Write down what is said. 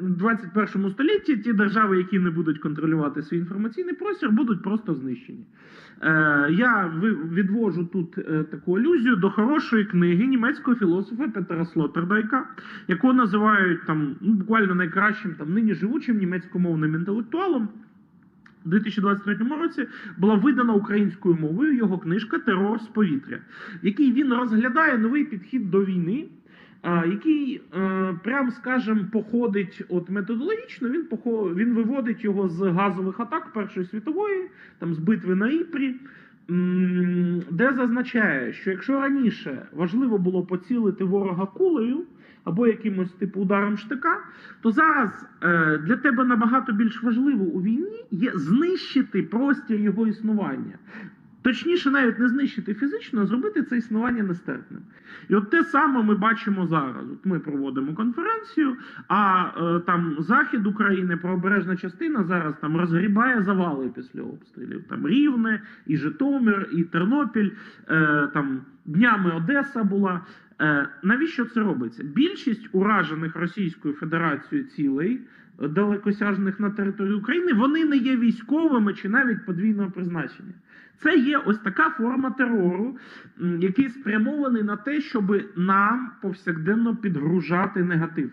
в 21 столітті ті держави, які не будуть контролювати свій інформаційний простір, будуть просто знищені. Е, я відвожу тут е, таку алюзію до хорошої книги німецького філософа Петера Слоттердайка, яку називають там ну, буквально найкращим там нині живучим німецькомовним інтелектуалом. У 2023 році була видана українською мовою його книжка Терор з повітря, в якій він розглядає новий підхід до війни, який, е, прям скажем, походить от методологічно, він похо- він виводить його з газових атак Першої світової, там з битви на Іпрі, де зазначає, що якщо раніше важливо було поцілити ворога кулею або якимось типу ударом штика, то зараз е, для тебе набагато більш важливо у війні є знищити простір його існування. Точніше, навіть не знищити фізично, а зробити це існування нестерпним. І от те саме ми бачимо зараз. От ми проводимо конференцію, а е, там захід України, правобережна частина зараз там розгрібає завали після обстрілів. Там Рівне, і Житомир, і Тернопіль, е, там днями Одеса була. Е, навіщо це робиться? Більшість уражених Російською Федерацією цілей, е, далекосяжних на території України, вони не є військовими чи навіть подвійного призначення. Це є ось така форма терору, який спрямований на те, щоб нам повсякденно підгружати негатив.